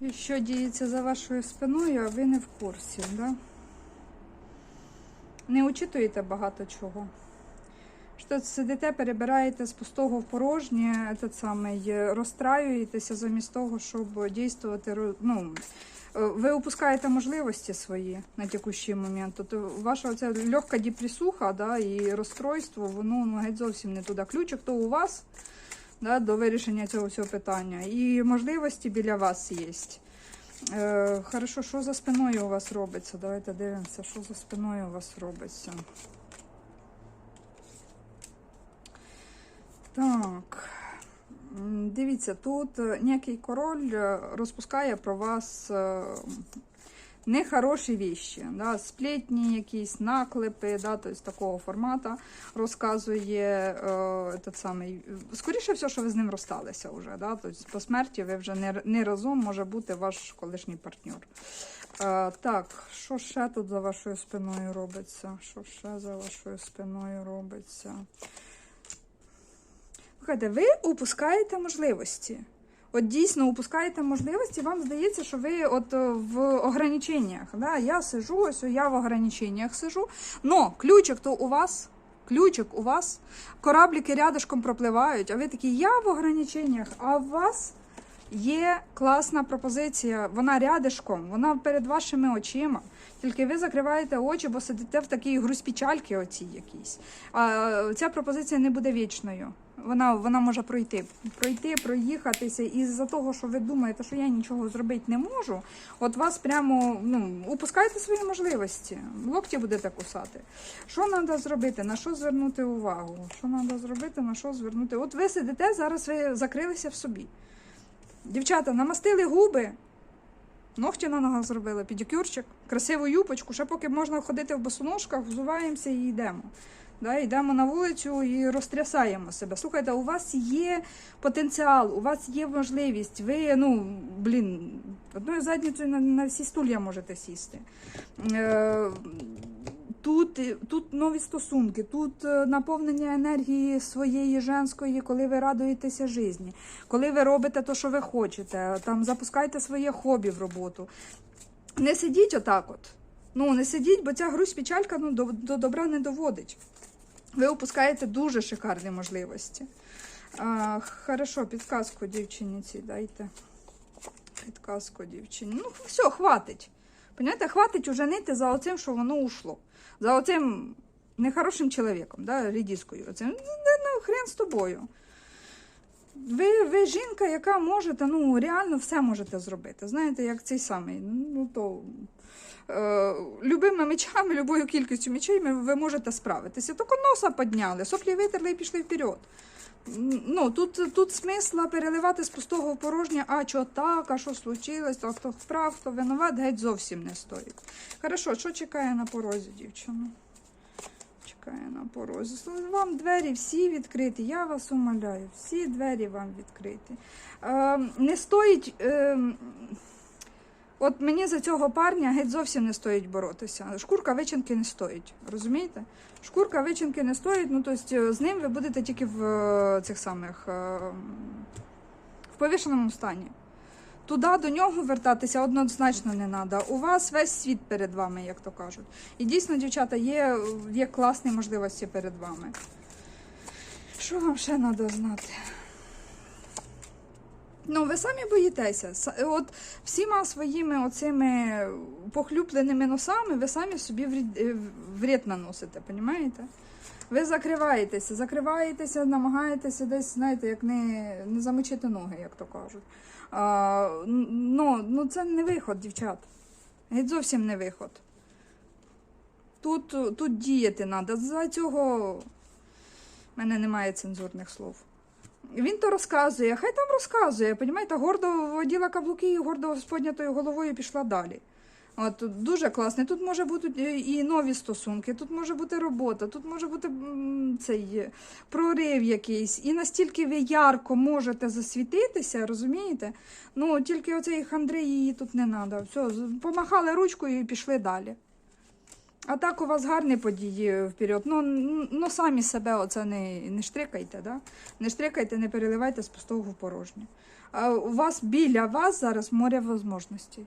І що діється за вашою спиною, а ви не в курсі, да? Не учитуєте багато чого. Що сидите, перебираєте з пустого в порожнє, этот самий, е, розстраюєтеся замість того, щоб дійствувати. Ну, е, ви упускаєте можливості свої на текущий момент. Тобто ваша оця легка депресуха да, і розстройство, воно ну, геть зовсім не туди. Ключик то у вас да, до вирішення цього всього питання. І можливості біля вас є. Е, хорошо, що за спиною у вас робиться? Давайте дивимося, що за спиною у вас робиться. Так. Дивіться, тут е, ніякий король е, розпускає про вас е, нехороші віщі, да, сплетні, якісь наклепи, да, тобто такого формату розказує е, этот самий. Скоріше все, що ви з ним розсталися вже. Да, тобто по смерті ви вже не, не разом може бути ваш колишній партнер. Е, так, що ще тут за вашою спиною робиться? Що ще за вашою спиною робиться? Слухайте, ви упускаєте можливості. От дійсно упускаєте можливості, вам здається, що ви от е, в ограниченнях. Да? Я сижу, ось я в ограниченнях сижу. Но ключик то у вас, ключик у вас, корабліки рядышком пропливають, а ви такі, я в ограниченнях, а у вас є класна пропозиція, вона рядишком, вона перед вашими очима. Тільки ви закриваєте очі, бо сидите в такій груз-печальки оцій якійсь. А ця пропозиція не буде вічною. Вона, вона може пройти, пройти, проїхатися, і з-за того, що ви думаєте, що я нічого зробити не можу, от вас прямо ну, упускаєте свої можливості, локті будете кусати. Що треба зробити? На що звернути увагу? Що треба зробити, на що звернути? От ви сидите, зараз ви закрилися в собі. Дівчата, намастили губи, ногті на ногах зробили, педикюрчик, красиву юпочку, ще поки можна ходити в босоножках, взуваємося і йдемо. Да, йдемо на вулицю і розтрясаємо себе. Слухайте, у вас є потенціал, у вас є можливість. Ви, ну, блін, одною задницею на, на всі стулья можете сісти. Е, Тут, тут нові стосунки, тут е, наповнення енергії своєї женської, коли ви радуєтеся житті, коли ви робите те, що ви хочете, там запускайте своє хобі в роботу. Не сидіть отак от. Ну, не сидіть, бо ця грусть печалька ну, до, до добра не доводить. Ви опускаєте дуже шикарні можливості. А, хорошо, підказку дівчині цій дайте. Підказку дівчині. Ну, все, хватить. Понимаєте, хватить уже нити за оцим, що воно ушло. За оцим нехорошим чоловіком, да, рідіскою. Оцим. Ну, хрен з тобою. Ви, ви жінка, яка можете, ну, реально все можете зробити. Знаєте, як цей самий. Ну, то е, любими мечами, любою кількістю мечей ви, можете справитися. Тільки носа підняли, соплі витерли і пішли вперед. Ну, тут, тут смисла переливати з пустого в порожнє, а що так, а що случилось, а хто вправ, хто винуват, геть зовсім не стоїть. Хорошо, що чекає на порозі, дівчина? Чекає на порозі. Вам двері всі відкриті, я вас умоляю, всі двері вам відкриті. Е, не стоїть. Е, От мені за цього парня геть зовсім не стоїть боротися. Шкурка вичинки не стоїть. Розумієте? Шкурка вичинки не стоїть, ну тобто з ним ви будете тільки в е, цих самих е, в повішеному стані. Туди до нього вертатися однозначно не треба. У вас весь світ перед вами, як то кажуть. І дійсно, дівчата, є, є класні можливості перед вами. Що вам ще треба знати? Ну, ви самі боїтеся. От всіма своїми оцими похлюпленими носами ви самі собі вред, е, наносите, понімаєте? Ви закриваєтеся, закриваєтеся, намагаєтеся десь, знаєте, як не, не замочити ноги, як то кажуть. А, ну, ну, це не виход, дівчат. Геть зовсім не виход. Тут, тут діяти треба. За цього в мене немає цензурних слов. Він то розказує, хай там розказує, понімаєте, гордо воділа каблуки і гордо з піднятою головою пішла далі. От, дуже класно. Тут може бути е, і нові стосунки, тут може бути робота, тут може бути цей е, прорив якийсь. І настільки ви ярко можете засвітитися, розумієте? Ну, тільки оцей хандрей її тут не треба. Все, помахали ручкою і пішли далі. А так у вас гарні події вперед. Ну, ну самі себе оце не, не штрикайте, да? Не штрикайте, не переливайте з пустого в порожнє. А у вас біля вас зараз море можливостей.